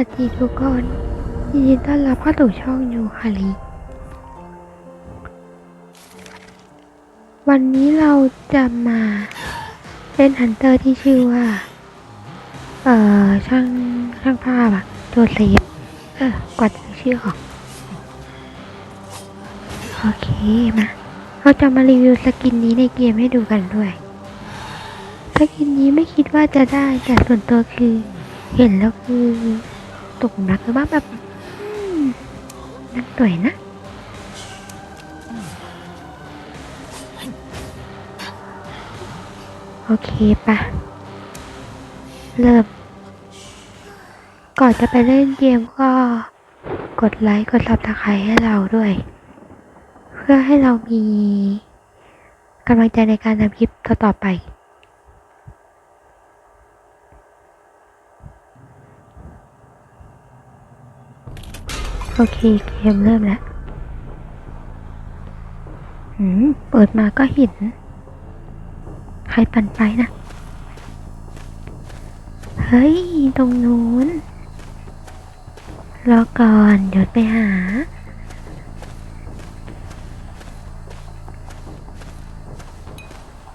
วัสดีทุกคนยินดีต้อนรับเข้าสู่ช่องยูคาริวันนี้เราจะมาเล่นฮันเตอร์ที่ชื่อว่า เอ่อ ช่างช่างภาพอะโจเซฟเออกว่าจะชื่อออก โอเค มาเราจะมารีวิวสกินนี้ในเกมให้ดูกันด้วย สกินนี้ไม่คิดว่าจะได้แต่ส่วนตัวคือ เห็นแล้วคือ ตกหลุมรักคือว่าแบบอืมนักสวยนะโอเคปะเริ่ม ก่อนจะไปเล่นเกมก็กดไลค์กดซับสไครต์ให้เราด้วย เพื่อให้เรามีกำลังใจในการทำคลิปต่อๆไป โอเคเกมเริ่มแล้วหืมเปิดมาก็เห็นใครปั่นไปนะ เฮ้ย ตรงนู้น รอก่อน เดี๋ยวไปหา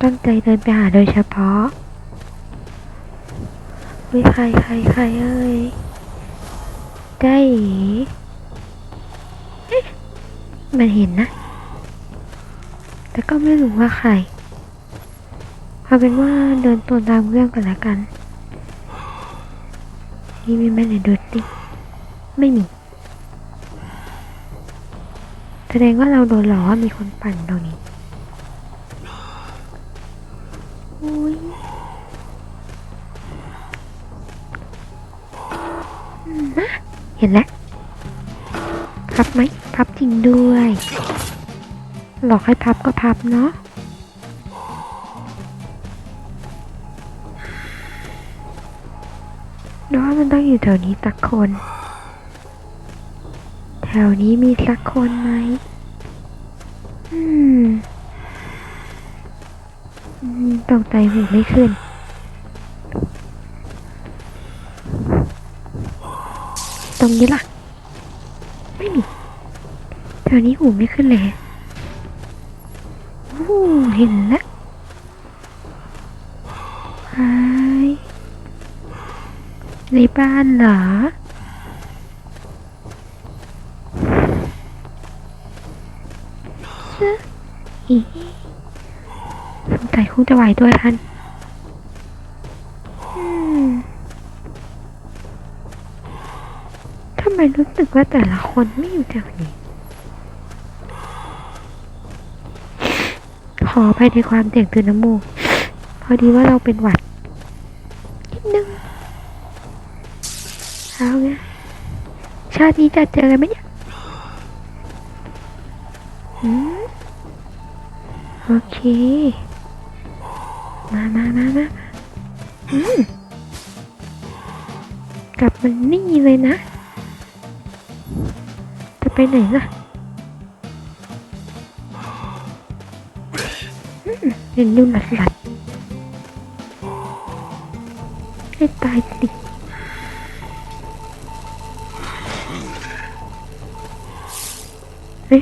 ตั้งใจเดินไปหาโดยเฉพาะวิใครใครใครเอ้ยได้ มันเห็นนะ แต่ก็ไม่รู้ว่าใครเอาเป็นว่าเดินตัวตามเรื่องกันละกัน นี่มีไหมไหนดูดิไม่มี แสดงว่าเราโดนหลอกว่ามีคนปั่นตรงนี้อุ้ยมนะเห็นแล้วพับไหม พับจริงด้วย หลอกให้พับก็พับเนาะน้ว่ามันต้องอยู่แถวนี้สักคน แถวนี้มีสักคนไหมอืมอืมตรงใจหูไม่ขึ้นตรงนี้ล่ะ แถวนี้หูไม่ขึ้นเลยโอ้เห็นแล้วหายในบ้านเหรอเชื่ออีสงสัยคงจะไหวตัวยทันทำไมรู้สึกว่าแต่ละคนไม่อยู่แถวนี้ ขอไปในความเสียงตื่นน้ำมูก พอดีว่าเราเป็นหวัดนิดนึงเอาไงชาตินี้จะเจอกันไหมเนี่ยอืมโอเค มามามามาอืมกลับมันนี่เลยนะ จะไปไหนล่ะ เห็นดูหลัดหลัดๆให้ตายสิ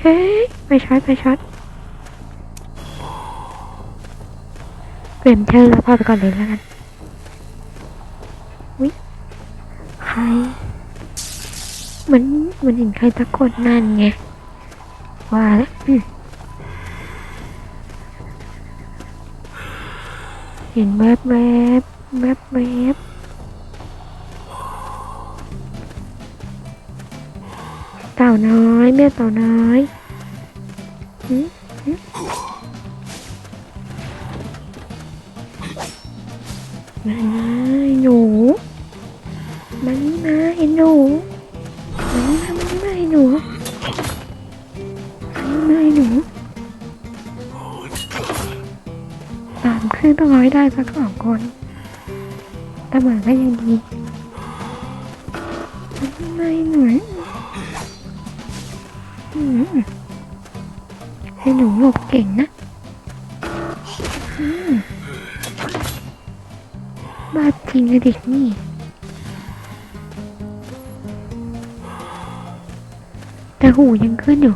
เฮ้ยไปช็อตไปช็อตเปลี่ยนเธอแล้วพอไปก่อนเลยแล้วกันวิใครเหมือนเหมือนเห็นใครสักนนั่นไงว่าแล้ว เห็นแวบแวบแวบแวบเต่าน้อย แม่เต่าน้อยมหืมมาหนูมานี่มาเห็นหนูมานี่มามานี่มาเห็นหนู ให้ได้สักสองคนแต่หมาก็ยังดีไม่เหนื่อยให้หนูหลบเก่งนะบ้าจริงเด็กนี่แต่หูยังขึ้นอยู่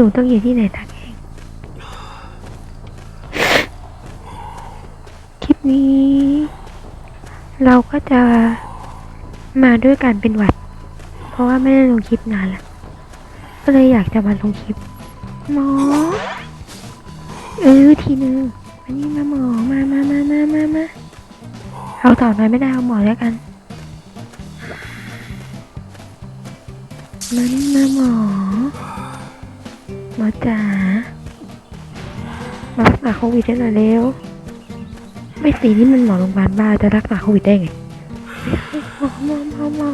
หนูต้องอยู่ที่ไหนทักเอง คลิปนี้ เราก็จะมาด้วยการเป็นหวัด เพราะว่าไม่ได้ลงคลิปนานแล้วก็เลยอยากจะมาลงคลิป หมอ เออทีนึงอันนี้มาหมอมามามามามามาเอาต่อหน่อยไม่ได้เอาหมอแล้วกันมานี่มาหมอ มอจ๋ามารักษาโควิดได้หน่อยเร็ว ไม่สินี่มันหมอโรงพยาบาลบ้าจะรักษาโควิดได้ไงหมอหมอหมอหมอ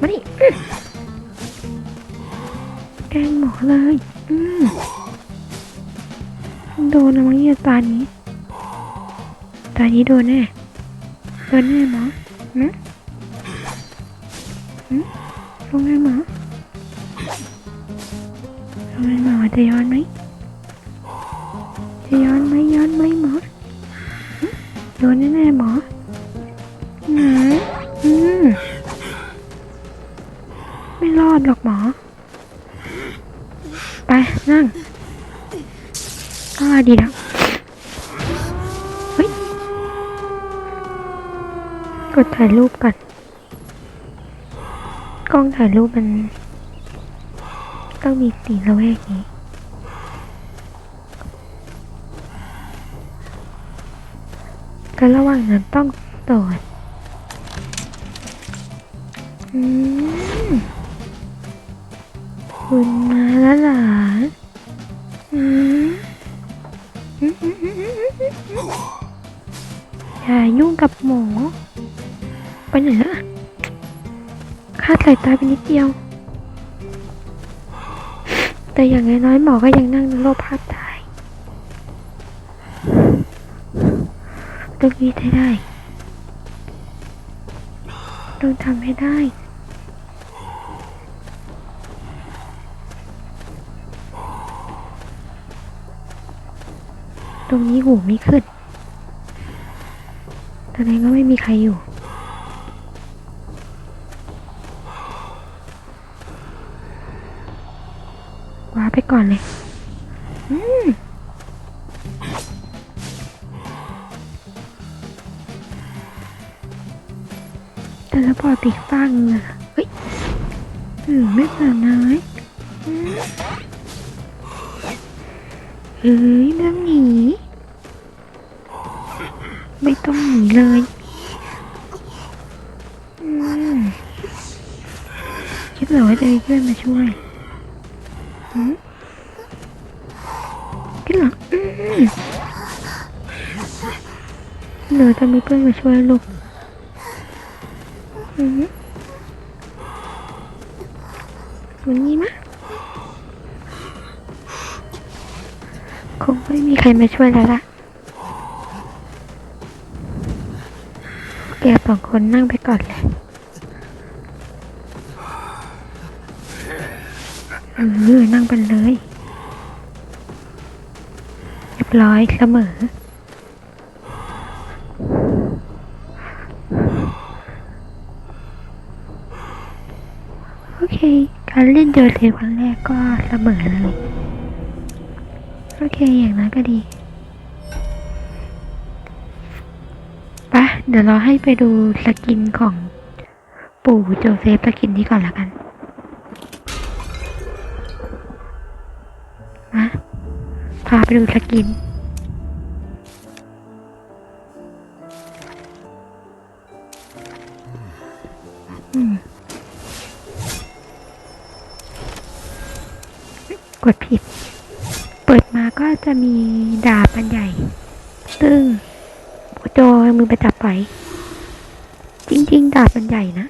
มานี่อื้อแกงหมอเลย อืมโดนนะมั้งเนี่ยตานี้ตานี้โดนแน่โดนแน่หมอหืมหืมลงแน่หมอ ลงแน่หมอจะย้อนไหมจะย้อนไหมย้อนไหมหมอโดนแน่ๆหมออืมอืมไม่รอดหรอกหมอ ไปนั่งก็ดีแล้วเฮ้ยกดถ่ายรูปกันกล้องถ่ายรูปมัน ต้องมีสีระแวกนี้ก็ระหว่างนั้นต้องตรวจคุณมาแล้วหรออืมอืมอืมอืมอืมอืมอืมอย่ายุ่งกับหมอไปไหนละคาดสายตาไปนิดเดียว แต่อย่างน้อยๆหมอก็ยังนั่งในโลกภาพได้ต้องยีดให้ได้ต้องทำให้ได้ตรงนี้หูไม่ขึ้นแสดงว่าไม่มีใครอยู่ ว้าไปก่อนเลย อืมแต่ละพอติดฟังอะเฮ้ยอืมไม่สาวน้อยเฮ้ยไม่ต้องหนี ไม่ต้องหนีเลยคิดเหรอว่าจะมีเพื่อนมาช่วย อืมคิดเหรออืมเหลือจะมีเพื่อนมาช่วยลูกอืมมันนี้มะคงไม่มีใครมาช่วยแล้วล่ะแกสองคนนั่งไปก่อนเลย เออนั่งไปเลย เรียบร้อยเสมอโอเค การเล่นโดดเทครั้งแรกก็เสมอเลย โอเค อย่างนั้นก็ดีปะเดี๋ยวเราให้ไปดูสกินของปู่โจเซฟสกินนี้ก่อนละกันมา พาไปดูสกิน กดผิด เปิดมาก็จะมีดาบอันใหญ่ ซึ่งโจมือไปจับไว้จริง ๆ ดาบมันใหญ่นะ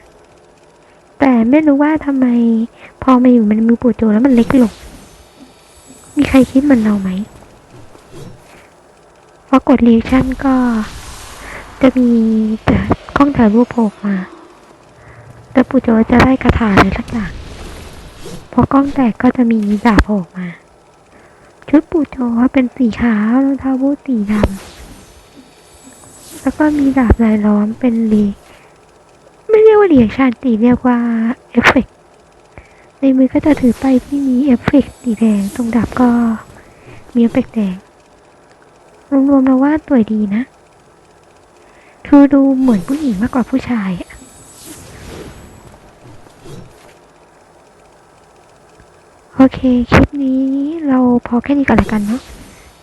แต่ไม่รู้ว่าทำไมพอมาอยู่มันมือปู่โจแล้วมันเล็กลง มีใครคิดเหมันเราไหมพอกดรีชั่นก็จะมีแต่กล้องถ่ายรูปโผล่มาแล้วปู่โจจะได้กระถาอะไรสักอย่างพอกล้องแตกก็จะมีดาบโผล่ออกมา ชุดปู่โจเป็นสีขาวรองเท้าบูทสีดำแล้วก็มีดาบลายล้อมเป็นรีไม่เรียกว่าเรียญชาญตีเรียกว่าเอฟเฟกต์ ในมือก็จะถือไปที่มีเอฟเฟกต์สีแดง ตรงดาบก็มีเอฟเฟกต์แดง รวมๆแล้วว่าสวยดีนะคือดูเหมือนผู้หญิงมากกว่าผู้ชายอะโอเค คลิปนี้เราพอแค่นี้ก่อนละกันเนาะ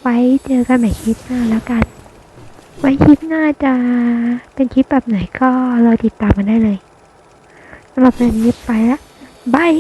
ไว้เจอกันใหม่คลิปหน้าแล้วกัน ไว้คลิปหน้าจะเป็นคลิปแบบไหนก็รอติดตามกันได้เลยสำหรับวันนี้ไปละบาย